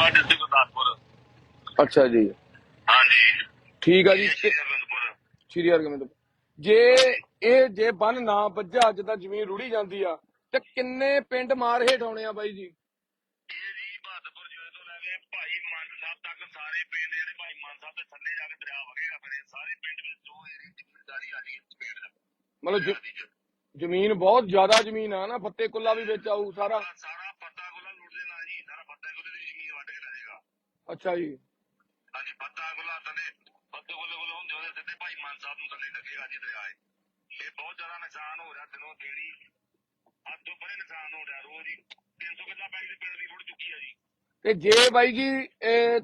ਬੁਰਜਵਾ district Gurdaspur. ਅੱਛਾ ਜੀ। ਹਾਂਜੀ। ਠੀਕ ਆ ਜੀ। ਤੇ- ਅਰਵਿੰਦਪੁਰ ਸ਼੍ਰੀ ਹਰਗੋਬਿੰਦ ਜੇ ਇਹ ਜੇ ਬੰਨ ਨਾ ਵੱਜਾ ਜਿੱਦਾਂ ਜ਼ਮੀਨ ਰੁੜੀ ਜਾਂਦੀ ਆ ਤੇ ਕਿੰਨੇ ਪਿੰਡ ਮਾਰ ਹੇਠ ਆਉਣੇ ਆ ਬਾਈ ਜੀ? ਇਹ ਜੀ ਬਹਾਦਰਪੁਰ ਜਿਵੇਂ ਤੋਂ ਲੈ ਕੇ ਭਾਈ ਮਾਨ ਸਾਹਿਬ ਤੱਕ ਸਾਰੇ ਪਿੰਡ ਜਿਹੜੇ ਭਾਈ ਮਾਨ ਸਾਹਿਬ ਦੇ ਥੱਲੇ ਜਾ ਕੇ ਦਰਿਆ ਵਗੇਗਾ ਫਿਰ ਇਹ ਸਾਰੇ ਪਿੰਡ ਵਿੱਚ ਜੋ ਏਰੀ ਜ਼ਿੰਮੇਦਾਰੀ ਆ ਰਹੀ ਹੈ ਪਿੰਡ ਦਾ ਮਤਲਬ ਜ- ਜ਼ਮੀਨ ਬਹੁਤ ਜ਼ਿਆਦਾ ਜ਼ਮੀਨ ਆ ਨਾ ਫੱਤੇ ਕੁੱਲਾ ਵੀ ਵਿੱਚ ਆਊ ਸਾਰਾ। ਸਾਰਾ ਪੱਤਾ ਗੁਲਾ ਲੁੱਟ ਦੇਣਾ ਜੀ ਸਾਰਾ ਪੱਤਾ ਗੁਲੇ ਦੀ ਜ਼ਮੀਨ ਵੱਢ ਕੇ ਲੈ ਜਾਏਗਾ ਅੱਛਾ ਜੀ। ਹਾਂਜੀ ਪੱਤਾ ਗੁਲਾ ਥੱਲੇ ਪੱਤੇ ਗੁਲੇ ਗੁਲੇ ਹੁੰਦੇ ਉਹਦੇ ਸਿੱਧੇ ਭਾਈ ਮਾਨ ਸਾਹਿਬ ਨੂੰ ਥੱਲੇ ਲੱਗੇਗਾ ਜੀ ਦਰਿਆ ਇਹ। ਇਹ ਬਹੁਤ ਜ਼ਿਆਦਾ ਨੁਕਸਾਨ ਹੋ ਰਿਹਾ ਦਿਨੋਂ ਦੇੜੀ ਹੱਦ ਤੋਂ ਪਰੇ ਨੁਕਸਾਨ ਹੋ ਰਿਹਾ ਰੋਜ਼ ਹੀ। 300 ਕਿੱਲਾ ਪੈਲੀ ਦੇ ਪਿੰਡ ਦੀ ਰੁੜ ਚੁੱਕੀ ਹੈ ਜੀ। ਤੇ ਜੇ ਬਾਈ ਜੀ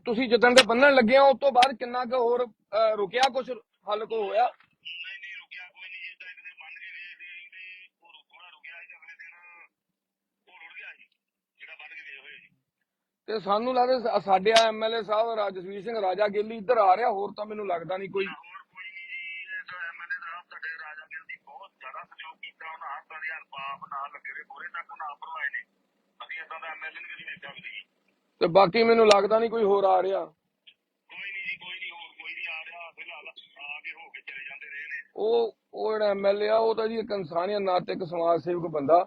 ਤੁਸੀਂ ਜਿੱਦਣ ਦੇ ਬੰਨਣ ਲੱਗੇ ਆ ਉਸ ਤੋਂ ਬਾਅਦ ਕਿੰਨਾ ਕੁ ਹੋਰ ਰੁਕਿਆ ਕੁਝ ਹੱਲ ਕੋ ਹੋਇਆ ਨਹੀਂ ਨਹੀਂ ਰੁਕਿਆ ਕੋਈ ਨਹੀਂ ਜਿੱਦਾਂ ਇੱਕ ਦਿਨ ਮੰਨ ਕੇ ਗਏ ਸੀ ਵੀ ਉਹ ਥੋੜਾ ਰੁਕਿਆ ਸੀ ਤੇ ਅਗਲੇ ਦਿਨ ਉਹ ਰੁੜ ਗਿਆ ਸੀ ਜਿਹੜਾ ਬੰਨ ਕੇ ਗਏ ਹੋਏ ਸੀ ਤੇ ਸਾਨੂੰ ਲੱਗਦਾ ਸਾਡੇ ਐਮਐਲਏ ਸਾਹਿਬ ਰਾਜਸਵੀਰ ਸਿੰਘ ਰਾਜਾ ਗਿੱਲੀ ਇੱਧਰ ਆ ਰਿਹਾ ਹੋਰ ਤਾਂ ਮੈਨੂੰ ਲੱਗਦਾ ਨਹੀਂ ਕੋਈ। ਹੋਰ ਕੋਈ ਨਹੀਂ ਜੀ ਇਹ ਤਾਂ ਬਾਕੀ ਮੈਨੂੰ ਲੱਗਦਾ ਨਹੀਂ ਕੋਈ ਹੋਰ ਆ ਰਿਹਾ। ਕੋਈ ਨਹੀਂ ਜੀ ਕੋਈ ਨਹੀਂ ਹੋਰ ਕੋਈ ਨਹੀਂ ਆ ਰਿਹਾ ਫਿਲਹਾਲ ਆ ਕੇ ਹੋ ਕੇ ਚਲੇ ਜਾਂਦੇ ਰਹੇ ਨੇ। ਉਹ ਉਹ ਜਿਹੜਾ ਐਮਐਲਏ ਆ ਉਹ ਤਾਂ ਜੀ ਇੱਕ ਇਨਸਾਨੀਅਤ ਨਾਤੇ ਇੱਕ ਸਮਾਜ ਸੇਵਕ ਬੰਦਾ।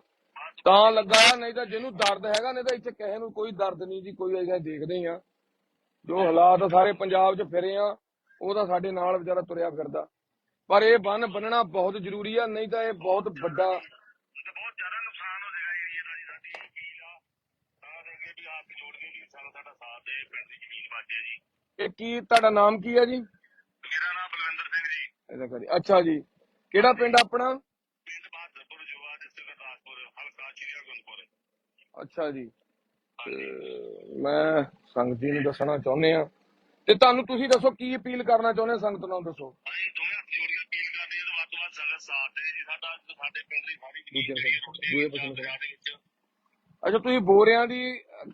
ਤਾਂ ਲੱਗਾ ਆ, ਨਹੀਂ ਤਾਂ ਜਿਹਨੂੰ ਦਰਦ ਹੈਗਾ ਨਹੀਂ ਤਾਂ ਇੱਥੇ ਕਿਸੇ ਨੂੰ ਕੋਈ ਦਰਦ ਨਹੀਂ ਜੀ ਕੋਈ ਅਸੀਂ ਦੇਖਦੇ ਆ। ਜੋ ਹਾਲਾਤ ਸਾਰੇ ਪੰਜਾਬ 'ਚ ਫਿਰੇ ਆ ਉਹ ਤਾਂ ਸਾਡੇ ਨਾਲ ਵਿਚਾਰਾ ਤੁਰਿਆ ਫਿਰਦਾ। ਪਰ ਇਹ ਬੰਨ ਬੰਨਣਾ ਬਹੁਤ ਜ਼ਰੂਰੀ ਆ ਨਹੀਂ ਤਾਂ ਇਹ ਬਹੁਤ ਵੱਡਾ ਬਹੁਤ ਜ਼ਿਆਦਾ ਨੁਕਸਾਨ ਹੋ ਜਾਏਗਾ ਏਰੀਆ ਦਾ ਜੀ ਸਾਡੀ ਅਪੀਲ ਆ। ਤਾਂ ਦੇ ਕੇ ਵੀ ਹੱਥ ਜੋੜ ਕੇ ਵੀ ਸਾਡਾ ਸਾਡਾ ਸਾਥ ਦੇ ਪਿੰਡ ਦੀ ਜ਼ਮੀਨ ਬਾਜੇ ਜੀ। ਇਹ ਕੀ ਤੁਹਾਡਾ ਨਾਮ ਕੀ ਹੈ ਜੀ? ਮੇਰਾ ਨਾਮ ਬਲਵਿੰਦਰ ਸਿੰਘ ਜੀ। ਇਹਦਾ ਕਰੀ ਅੱਛਾ ਜੀ। ਕਿਹੜਾ ਪਿੰਡ ਆਪਣਾ ਪਿੰਡ ਬਹਾਦਰਪੁਰ ਜੁਵਾ ਡਿਸਟ੍ਰਿਕਟ ਅੱਛਾ ਜੀ। ਤੇ ਮੈਂ ਸੰਗਤ ਜੀ ਨੂੰ ਦੱਸਣਾ ਚਾਹੁੰਦੇ ਆ ਤੇ ਤੁਹਾਨੂੰ ਤੁਸੀਂ ਦੱਸੋ ਕੀ ਅਪੀਲ ਕਰਨਾ ਚਾਹੁੰਦੇ ਆ ਸੰਗਤ ਨੂੰ ਦੱਸੋ? ਅਸੀਂ ਦੋਵੇਂ ਹੱਥ ਜੋੜ ਕੇ ਅਪੀਲ ਕਰਦੇ ਹਾਂ ਤੇ ਵੱਧ ਤੋਂ ਵੱਧ ਸਾਡਾ ਸਾਥ ਦੇ। ਜੀ ਸਾਡਾ ਸਾਡੇ ਪਿੰਡ ਦੀ ਸਾਰੀ ਦੂਜੇ ਜ਼ਮੀਨ ਜਿਹੜੀ ਪਾਸੇ, ਰੁੜਦੀ ਦੂਜੇ ਹੈ ਪਾਸੇ ਦਰਿਆ ਦੇ ਵਿੱਚ। ਅੱਛਾ ਤੁਸੀਂ ਬੋਰਿਆਂ ਦੀ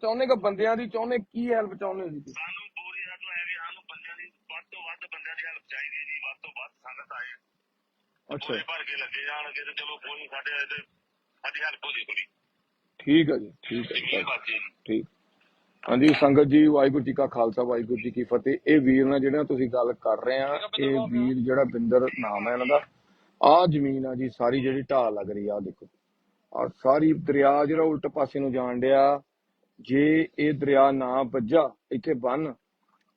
ਚਾਹੁੰਦੇ ਕਿ ਬੰਦਿਆਂ ਦੀ ਚਾਹੁੰਦੇ ਕੀ ਹੈਲਪ ਚਾਹੁੰਦੇ ਜੀ? ਸਾਨੂੰ ਪੂਰੀ ਸਾਡੂ ਹੈਗੇ ਸਾਨੂੰ ਬੰਦਿਆਂ ਦੀ ਵੱਧ ਤੋਂ ਵੱਧ ਬੰਦਿਆਂ ਦੀ ਹੈਲਪ ਚਾਹੀਦੀ ਜੀ। ਵੱਧ ਤੋਂ ਵੱਧ ਸੰਗਤ ਆਏ। ਪੂਰੇ ਭਰ ਕੇ ਲੱਗੇ ਜਾਣਗੇ ਤੇ ਚਲੋ ਕੋਈ ਸਾਡੇ ਤੇ ਸਾਡੀ ਹੈਲਪ ਹੋ ਜੇ ਥੋੜੀ ਠੀਕ ਹੈ ਜੀ ਠੀਕ ਹੈ ਜੀ, ਠੀਕ। ਹਾਂਜੀ ਸੰਗਤ ਜੀ ਵਾਹਿਗੁਰੂ ਜੀ ਕਾ ਖਾਲਸਾ ਵਾਹਿਗੁਰੂ ਜੀ ਕੀ ਫਤਿਹ। ਇਹ ਵੀਰ ਨਾਲ ਜਿਹੜਾ ਤੁਸੀਂ ਗੱਲ ਕਰ ਰਹੇ ਆ ਇਹ ਵੀਰ ਜਿਹੜਾ ਬਿੰਦਰ ਨਾਮ ਹੈ ਇਹਨਾਂ ਦਾ ਆਹ ਜ਼ਮੀਨ ਆ ਜੀ ਸਾਰੀ ਜਿਹੜੀ ਢਾਲ ਲੱਗ ਰਹੀ ਆ ਦੇਖੋ। ਆ ਸਾਰੀ ਦਰਿਆ ਜਿਹੜਾ ਉਲਟ ਪਾਸੇ ਨੂੰ ਜਾਣ ਡਿਆ ਜੇ ਇਹ ਦਰਿਆ ਨਾ ਵੱਜਾ ਇੱਥੇ ਬੰਨ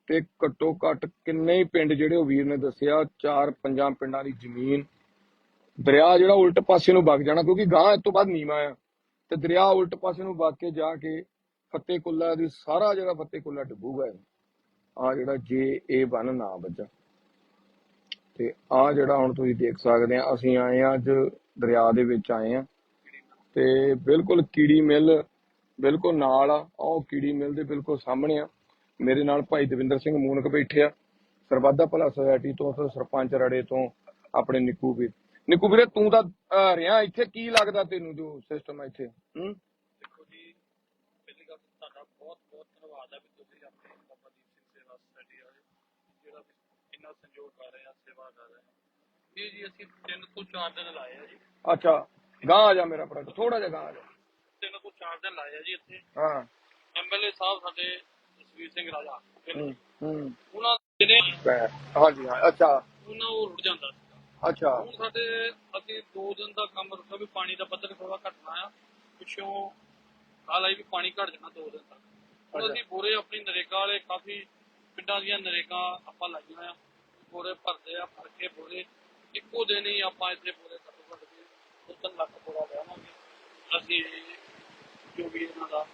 ਤੇ ਘੱਟੋ ਘੱਟ ਕਿੰਨੇ ਹੀ ਪਿੰਡ ਜਿਹੜੇ ਉਹ ਵੀਰ ਨੇ ਦੱਸਿਆ ਚਾਰ ਪੰਜਾਂ ਪਿੰਡਾਂ ਦੀ ਜ਼ਮੀਨ ਦਰਿਆ ਜਿਹੜਾ ਉਲਟ ਪਾਸੇ ਨੂੰ ਵਗ ਜਾਣਾ, ਕਿਉਂਕਿ ਗਾਂ ਇਸ ਤੋਂ ਬਾਅਦ ਨੀਵਾਂ ਆ। ਤੇ ਦਰਿਆ ਉਲਟ ਪਾਸੇ ਨੂੰ ਵਗ ਕੇ ਜਾ ਕੇ ਫੱਤੇ ਕੁੱਲਾ ਦੀ ਸਾਰਾ ਜਿਹੜਾ ਫੱਤੇ ਕੁੱਲਾ ਡੁੱਬੂਗਾ ਆ ਜਿਹੜਾ ਜੇ ਇਹ ਬੰਨ ਨਾ ਵੱਜਾ ਤੇ ਆ ਜਿਹੜਾ ਹੁਣ ਤੁਸੀਂ ਦੇਖ ਸਕਦੇ ਆ, ਅਸੀਂ ਆਏ ਆ ਅੱਜ ਦਰਿਆ ਦੇ ਵਿੱਚ ਆਏ ਆ। ਤੇ ਬਿਲਕੁਲ ਕੀੜੀ ਮਿਲ ਬਿਲਕੁਲ ਨਾਲ ਆ ਉਹ ਕੀੜੀ ਮਿਲ ਦੇ ਬਿਲਕੁਲ ਸਾਹਮਣੇ ਆ। ਮੇਰੇ ਨਾਲ ਭਾਈ ਦਵਿੰਦਰ ਸਿੰਘ ਮੂਨਕ ਬੈਠੇ ਆ। ਸਰਬੱਤਾ ਭਲਾ ਸੁਸਾਇਟੀ ਤੋਂ, ਸਰਪੰਚ ਰੜੇ ਤੋਂ, ਆਪਣੇ ਨਿੱਕੂ ਵੀਰ ਨਿੱਕੂ ਵੀਰੇ ਤੂੰ ਤਾਂ ਅਹ, ਰਿਹਾ ਇੱਥੇ ਕੀ ਲੱਗਦਾ ਤੈਨੂੰ ਜੋ ਸਿਸਟਮ ਇੱਥੇ? ਹੂੰ? ਦੇਖੋ ਜੀ ਪਹਿਲੀ ਗੱਲ ਤਾਂ ਤੁਹਾਡਾ ਬਹੁਤ ਬਹੁਤ ਧੰਨਵਾਦ ਹੈ ਵੀ ਤੁਸੀਂ ਆਪਣੇ ਬਾਬਾ ਦੀਪ ਸਿੰਘ ਸੇਵਾ ਸੁਸਾਇਟੀ ਵਾਲੇ ਜਿਹੜਾ ਵੀ ਇੰਨਾ ਸੰਯੋਗ ਕਰ ਰਹੇ ਆ ਸੇਵਾ ਕਰ ਰਹੇ ਆ। ਇਹ ਜੀ ਅਸੀਂ ਤਿੰਨ ਤੋਂ ਚਾਰ ਦਿਨ ਲਾਏ ਆ ਜੀ। ਅੱਛਾ ਗਾਂ ਆ ਜਾ ਮੇਰਾ ਭਰਾ ਥੋੜਾ ਜਿਹਾ ਗਾਂ ਆ ਜਾ। ਤਿੰਨ ਤੋਂ ਚਾਰ ਦਿਨ ਲਾਏ ਆ ਜੀ ਇੱਥੇ। ਹਾਂ। ਐਮਐਲਏ ਸਾਹਿਬ ਸਾਡੇ ਜਸਵੀਰ ਸਿੰਘ ਰਾਜਾ ਹੂੰ ਹੂੰ। ਉਹਨਾਂ ਦੇ ਨੇ ਪੈ- ਹਾਂਜੀ ਹਾਂ ਅੱਛਾ। ਉਹਨਾਂ ਉਹ ਰੁੜ ਜਾਂਦਾ ਸੀ ਅੱਛਾ। ਹੁਣ ਸਾਡੇ ਅਸੀਂ ਦੋ ਦਿਨ ਦਾ ਕੰਮ ਰੁਕਿਆ ਵੀ ਪਾਣੀ ਦਾ ਪੱਧਰ ਥੋੜਾ ਘਟਣਾ ਆ। ਪਿੱਛੋਂ ਕੱਲ ਆਈ ਵੀ ਪਾਣੀ ਘਟ ਜਾਣਾ ਦੋ ਦਿਨ ਤੱਕ ਹੁਣ ਅੱਛਾ। ਅਸੀਂ ਬੋਰੇ ਆਪਣੀ ਨਰੇਗਾ ਵਾਲੇ ਕਾਫੀ ਪਿੰਡਾਂ ਦੀਆਂ ਨਰੇਗਾ ਆਪਾਂ ਲਾਈਆਂ ਆ। ਬੋਰੇ ਭਰਦੇ ਆ ਭਰ ਕੇ ਬੋਰੇ। ਇੱਕੋ ਦਿਨ ਹੀ ਆਪਾਂ ਇੱਥੇ ਬੋਰੇ ਘੱਟੋ ਘੱਟ ਕੇ ਦੋ ਤਿੰਨ ਲੱਖ ਬੋਰਾ ਲਿਆਵਾਂਗੇ ਅਸੀਂ ਜੋ ਵੀ ਇਹਨਾਂ ਦਾ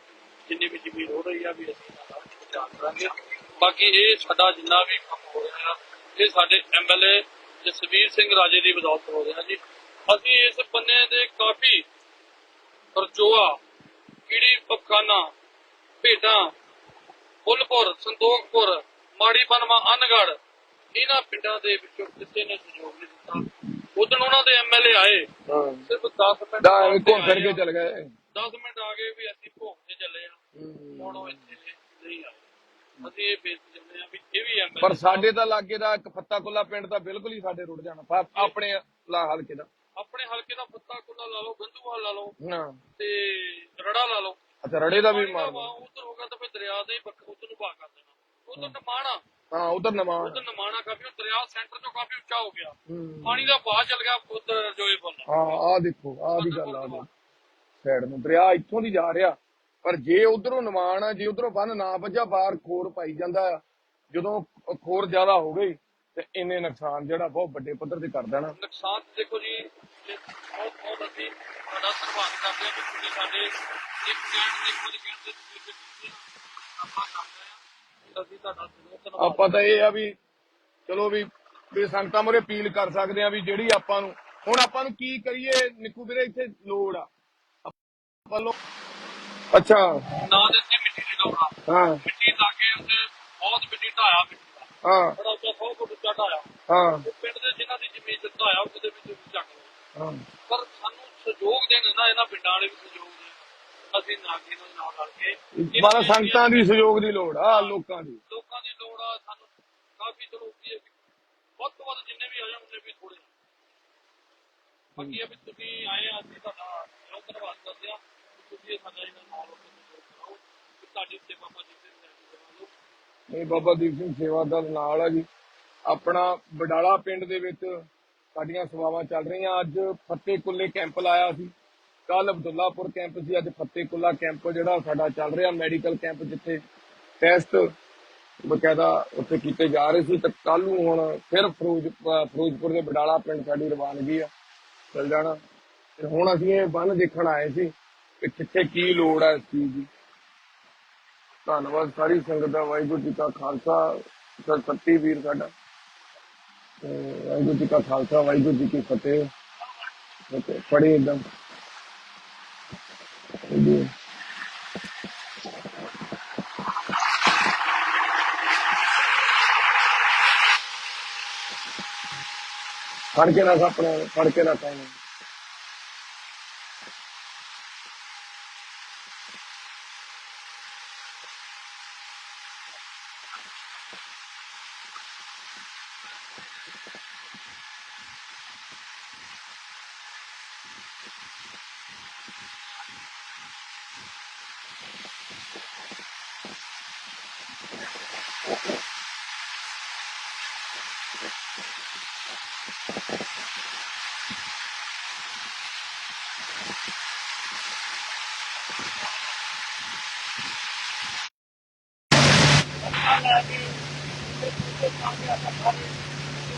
ਜਿੰਨੀ ਵੀ ਜ਼ਮੀਨ ਹੋ ਰਹੀ ਆ ਵੀ ਅਸੀਂ ਇਹਨਾਂ ਦਾ ਧਿਆਨ ਕਰਾਂਗੇ। ਬਾਕੀ ਇਹ ਸਾਡਾ ਜਿੰਨਾ ਵੀ ਕੰਮ ਹੋ ਰਿਹਾ ਇਹ ਸਾਡੇ ਐਮਐਲਏ ਜਸਵੀਰ ਸਿੰਘ ਰਾਜੇ ਦੀ ਬਦੌਲਤ ਹੋ ਰਿਹਾ ਜੀ। ਅਸੀਂ ਇਸ ਬੰਨੇ ਦੇ ਕਾਫੀ ਰਜੋਆ ਕੀੜੀ ਪਖਾਨਾ ਭੇਡਾਂ ਫੁੱਲਪੁਰ ਸੰਤੋਖਪੁਰ ਮਾੜੀ ਬਨਵਾ ਅਨਗੜ ਇਹਨਾਂ ਪਿੰਡਾਂ ਦੇ ਵਿੱਚੋਂ ਕਿਸੇ ਨੇ ਸਹਿਯੋਗ ਨਹੀਂ ਦਿੱਤਾ। ਉਦੋਂ ਉਹਨਾਂ ਦੇ ਐਮਐਲਏ ਆਏ। ਸਿਰਫ 10 ਮਿੰਟ ਦਾ ਘੁੰਮ ਫਿਰ ਕੇ। ਚਲ ਗਏ। 10 ਮਿੰਟ ਆ ਗਏ ਵੀ ਅਸੀਂ ਭੋਗ ਤੇ ਚੱਲੇ ਆ। ਹੁਣ ਉਹ ਇੱਥੇ ਨਹੀਂ ਆਏ। ਅਸੀਂ ਇਹ ਬੇਸ ਜਾਂਦੇ ਆ ਵੀ ਇਹ ਵੀ ਐਮਐਲਏ ਪਰ ਸਾਡੇ ਤਾਂ ਲਾਗੇ ਦਾ ਇੱਕ ਫੱਤਾ ਕੁੱਲਾ ਪਿੰਡ ਤਾਂ ਬਿਲਕੁਲ ਹੀ ਸਾਡੇ ਰੁੜ ਜਾਣਾ। ਪਰ ਆਪਣੇ ਲਾ ਹਲਕੇ ਦਾ। ਆਪਣੇ ਹਲਕੇ ਦਾ ਫੱਤਾ ਕੁੱਲਾ ਲਾ ਲਓ ਗੰਦੂਵਾਲ ਲਾ ਲਓ ਹਾਂ ਤੇ ਰੜਾ ਲਾ ਲਓ। ਅੱਛਾ ਰੜੇ ਦਾ ਵੀ ਦਾ ਮਾਰ ਉੱਧਰ ਹੋਗਾ ਤਾਂ ਫਿਰ ਦਰਿਆ ਦੇ ਬੱਕ ਉਧਰ ਨੂੰ ਵਹਾ ਕਰ ਦੇਣਾ। ਉਧਰ ਨਮਾਣਾ। ਹਾਂ ਉਧਰ ਨਮਾਨ ਉਧਰ ਨਮਾਣਾ ਕਾਫੀ ਉਹ ਦਰਿਆ ਸੈਂਟਰ ਤੋਂ ਕਾਫੀ ਉੱਚਾ ਹੋ ਗਿਆ। ਹੂੰ। ਪਾਣੀ ਦਾ ਵਹਾਅ ਚੱਲ ਗਿਆ ਉਧਰ ਜੋਏ ਪੁੱਲ ਹਾਂ ਆ ਦੇਖੋ ਆ ਦੀ ਗੱਲ ਆ ਸਾਈਡ ਨੂੰ ਦਰਿਆ ਇੱਥੋਂ ਦੀ ਜਾ ਰਿਹਾ। ਪਰ ਜੇ ਉਧਰੋਂ ਨਿਮਾਣ ਆ ਜੇ ਉਧਰੋਂ ਬੰਨ ਨਾ ਵੱਜਾ ਬਾਹਰ ਖੋਰ ਪਾਈ ਜਾਂਦਾ ਆ। ਜਦੋਂ ਖੋਰ ਜ਼ਿਆਦਾ ਹੋ ਗਈ ਤੇ ਇੰਨੇ ਨੁਕਸਾਨ ਜਿਹੜਾ ਬਹੁਤ ਵੱਡੇ ਪੱਧਰ ਤੇ ਕਰ ਦੇਣਾ। ਨੁਕਸਾਨ ਦੇਖੋ ਜੀ ਬਹੁਤ ਬਹੁਤ ਅਸੀਂ ਤੁਹਾਡਾ ਧੰਨਵਾਦ ਕਰਦੇ ਹਾਂ ਕਿ ਤੁਸੀਂ ਸਾਡੇ ਇੱਕ ਕਹਿਣ ਦੇ ਕੁਝ ਕਹਿਣ ਦੇ ਤੁਸੀਂ ਦਿੱਤੇ ਆਪਾਂ ਕਰਦੇ ਹਾਂ ਅਸੀਂ ਤੁਹਾਡਾ ਧੰਨਵਾਦ ਆਪਾਂ ਤਾਂ ਇਹ ਆ ਵੀ ਚਲੋ ਵੀ ਵੀ ਸੰਗਤਾਂ ਮੂਹਰੇ ਅਪੀਲ ਕਰ ਸਕਦੇ ਆ ਵੀ ਜਿਹੜੀ ਆਪਾਂ ਨੂੰ ਹੁਣ ਆਪਾਂ ਨੂੰ ਕੀ ਕਰੀਏ? ਨਿੱਕੂ ਵੀਰੇ ਇੱਥੇ ਲੋੜ ਆ। ਆਪਾਂ ਲੋ ਅੱਛਾ। ਨਾ ਦਿੱਤੀ ਮਿੱਟੀ ਦੀ ਲੋੜਾ ਹਾਂ। ਮਿੱਟੀ ਲਾ ਕੇ ਉੱਤੇ ਬਹੁਤ ਮਿੱਟੀ ਢਾਇਆ ਮਿੱਟੀ ਦਾ। ਹਾਂ। ਬੜਾ ਉੱਚਾ 100 ਫੁੱਟ ਉੱਚਾ ਢਾਇਆ ਹਾਂ। ਉਹ ਪਿੰਡ ਦੇ ਜਿਨ੍ਹਾਂ ਦੀ ਜ਼ਮੀਨ ਤੇ ਢਾਇਆ ਉਹਦੇ ਵਿੱਚ ਵੀ ਚੱਕ ਲਏ ਹਾਂ। ਪਰ ਸਾਨੂੰ ਸਹਿਯੋਗ ਦੇਣ ਨਾ ਇਹਨਾਂ ਪਿੰਡਾਂ ਵਾਲੇ ਵੀ ਸਹਿਯੋਗ ਦੇਣ। ਅਸੀਂ ਨਾਗੀ ਨਾਲ ਨਾਲ ਰਲ ਕੇ ਮਾਰਾ ਸੰਗਤਾਂ ਦੀ ਸਹਿਯੋਗ ਦੀ ਲੋੜ ਆ ਲੋਕਾਂ ਦੀ। ਲੋਕਾਂ ਦੀ ਲੋੜ ਆ ਸਾਨੂੰ ਕਾਫੀ ਚਲੋ ਕਿ ਵੱਧ ਤੋਂ ਵੱਧ ਜਿੰਨੇ ਵੀ ਆਏ ਉਹਨੇ ਵੀ ਥੋੜੇ ਬਾਕੀ ਇਹ ਵੀ ਤੁਸੀਂ ਆਏ ਆ ਅਸੀਂ ਤੁਹਾਡਾ ਬਹੁਤ ਧੰਨਵਾਦ ਕਰਦੇ ਆ। ਤੁਸੀਂ ਸਾਡਾ ਇਹਨਾਂ ਨਾਲ ਹੋ ਕੇ ਸਹਿਯੋਗ ਕਰਾਓ। ਕਿ ਤੁਹਾਡੀ ਸੇਵਾ ਬਾਬਾ ਜੀ ਦੇ ਇਹ ਬਾਬਾ ਦੀਪ ਸਿੰਘ ਸੇਵਾ ਦਲ ਨਾਲ ਆ ਜੀ। ਆਪਣਾ ਬਡਾਲਾ ਪਿੰਡ ਦੇ ਵਿੱਚ ਸਾਡੀਆਂ ਸੇਵਾਵਾਂ ਚੱਲ ਰਹੀਆਂ। ਅੱਜ ਫਤਿਹ ਕੈਂਪ ਲਾਇਆ ਸੀ। ਕੱਲ ਅਬਦੁੱਲਾਪੁਰ ਕੈਂਪ ਸੀ। ਅੱਜ ਫਤਿਹ ਕੈਂਪ ਜਿਹੜਾ ਸਾਡਾ ਚੱਲ ਰਿਹਾ, ਮੈਡੀਕਲ ਕੈਂਪ ਜਿੱਥੇ ਟੈਸਟ ਬਕਾਇਦਾ ਉੱਥੇ ਕੀਤੇ ਜਾ ਰਹੇ ਸੀ। ਤੇ ਕੱਲ ਨੂੰ ਹੁਣ ਫਿਰ ਫਿਰੋਜ਼ ਅਹ ਫਿਰੋਜ਼ਪੁਰ ਦੇ ਬਡਾਲਾ ਪਿੰਡ ਸਾਡੀ ਰਵਾਨਗੀ ਆ, ਚੱਲ ਜਾਣਾ। ਤੇ ਹੁਣ ਅਸੀਂ ਇਹ ਬੰਨ ਦੇਖਣ ਆਏ ਸੀ ਕਿ ਕਿੱਥੇ ਕੀ ਲੋੜ ਹੈ ਇਸ ਚੀਜ਼ ਦੀ। ਧੰਨਵਾਦ ਸਾਰੀ ਸੰਗਤ ਦਾ, ਵਾਹਿਗੁਰੂ ਜੀ ਕਾ ਖਾਲਸਾ। ਸਰ ਵੀਰ ਸਾਡਾ। ਵਾਹਿਗੁਰੂ ਜੀ ਕਾ ਖਾਲਸਾ, ਵਾਹਿਗੁਰੂ ਜੀ ਕੀ ਫਤਿਹ। ਪੜੀ ਇੱਕਦਮ। ਫੜ ਕੇ ਰੱਖ ਆਪਣੇ, ਫੜ ਕੇ